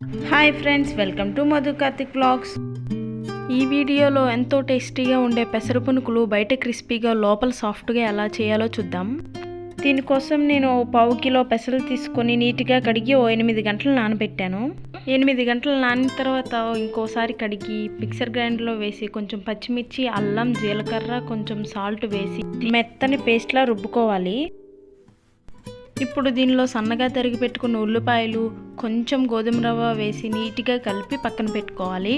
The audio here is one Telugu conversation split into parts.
Hi friends welcome to Madhu Karthik blogs ఈ వీడియోలో ఎంతో టేస్టీగా ఉండే పెసర పునుకులు బయట క్రిస్పీగా లోపల సాఫ్ట్గా ఎలా చేయాలో చూద్దాం. దీనికోసం నేను పావు కిలో పెసలు తీసుకొని నీట్గా కడిగి ఓ ఎనిమిది గంటలు నానబెట్టాను. ఎనిమిది గంటలు నానిన తర్వాత ఇంకోసారి కడిగి మిక్సర్ గ్రైండర్లో వేసి కొంచెం పచ్చిమిర్చి అల్లం జీలకర్ర కొంచెం సాల్ట్ వేసి మెత్తని పేస్ట్లా రుబ్బుకోవాలి. ఇప్పుడు దీనిలో సన్నగా తరిగి పెట్టుకున్న ఉల్లిపాయలు కొంచెం గోధుమ రవ్వ వేసి నీట్గా కలిపి పక్కన పెట్టుకోవాలి.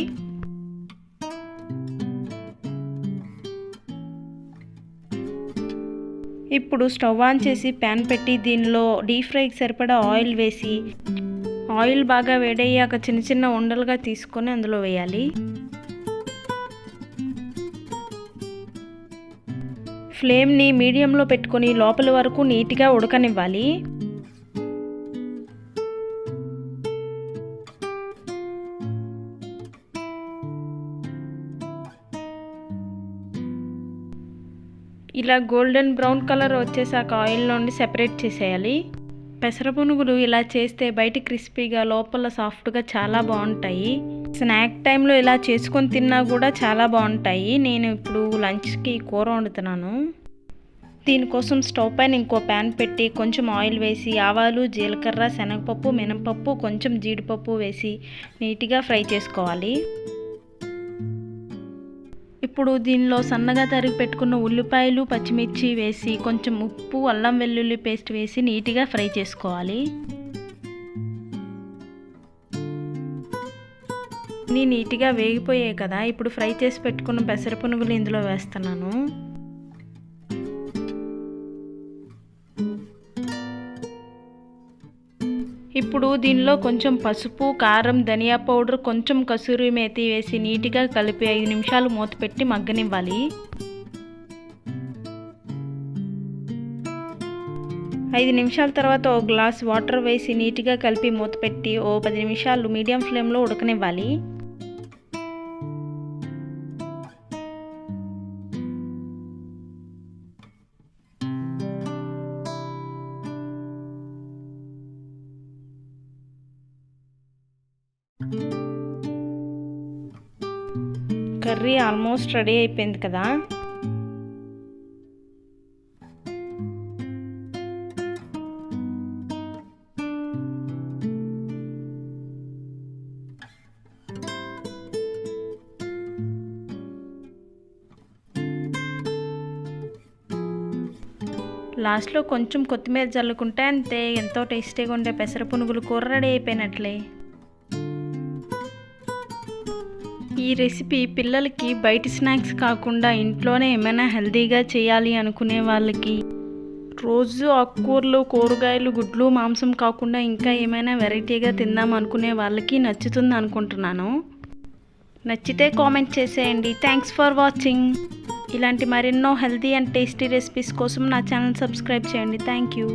ఇప్పుడు స్టవ్ ఆన్ చేసి ప్యాన్ పెట్టి దీనిలో డీప్ ఫ్రైకి సరిపడా ఆయిల్ వేసి ఆయిల్ బాగా వేడయ్యాక చిన్న చిన్న ఉండలుగా తీసుకొని అందులో వేయాలి. ఫ్లేమ్ని మీడియంలో పెట్టుకొని లోపల వరకు నీట్గా ఉడకనివ్వాలి. ఇలా గోల్డెన్ బ్రౌన్ కలర్ వచ్చేసాక ఆయిల్ నుండి సెపరేట్ చేసేయాలి. పెసర పునుగులు ఇలా చేస్తే బయట క్రిస్పీగా లోపల సాఫ్ట్గా చాలా బాగుంటాయి. స్నాక్ టైంలో ఇలా చేసుకొని తిన్నా కూడా చాలా బాగుంటాయి. నేను ఇప్పుడు లంచ్కి కూర వండుతున్నాను. దీనికోసం స్టవ్ పైన ఇంకో ప్యాన్ పెట్టి కొంచెం ఆయిల్ వేసి ఆవాలు జీలకర్ర శనగపప్పు మినపప్పు కొంచెం జీడిపప్పు వేసి నీట్గా ఫ్రై చేసుకోవాలి. ఇప్పుడు దీనిలో సన్నగా తరిగి పెట్టుకున్న ఉల్లిపాయలు పచ్చిమిర్చి వేసి కొంచెం ఉప్పు అల్లం వెల్లుల్లి పేస్ట్ వేసి నీట్గా ఫ్రై చేసుకోవాలి. నీ నీట్గా వేగిపోయాయి కదా ఇప్పుడు ఫ్రై చేసి పెట్టుకున్న పెసర పునుగులు ఇందులో వేస్తున్నాను. ఇప్పుడు దీనిలో కొంచెం పసుపు కారం ధనియా పౌడర్ కొంచెం కసూరి మేతి వేసి నీట్గా కలిపి ఐదు నిమిషాలు మూత పెట్టి మగ్గనివ్వాలి. ఐదు నిమిషాల తర్వాత ఓ గ్లాస్ వాటర్ వేసి నీట్గా కలిపి మూత పెట్టి ఓ పది నిమిషాలు మీడియం ఫ్లేమ్లో ఉడకనివ్వాలి. కర్రీ ఆల్మోస్ట్ రెడీ అయిపోయింది కదా? లాస్ట్లో కొంచెం కొత్తిమీర చల్లుకుంటే అంతే ఎంతో టేస్టీగా ఉండే పెసర పునుగులు కూర రెడీ అయిపోయినట్లే. ఈ రెసిపీ పిల్లలకి బయట స్నాక్స్ కాకుండా ఇంట్లోనే ఏమైనా హెల్తీగా చేయాలి అనుకునే వాళ్ళకి. రోజు ఆకుకూరలు కూరగాయలు గుడ్లు మాంసం కాకుండా ఇంకా ఏమైనా వెరైటీగా తిందాం అనుకునే వాళ్ళకి నచ్చుతుంది అనుకుంటున్నాను. నచ్చితే కామెంట్ చేసేయండి. Thanks for watching. ఇలాంటి మరెన్నో హెల్తీ అండ్ టేస్టీ రెసిపీస్ కోసం నా ఛానల్ సబ్స్క్రైబ్ చేయండి. Thank you.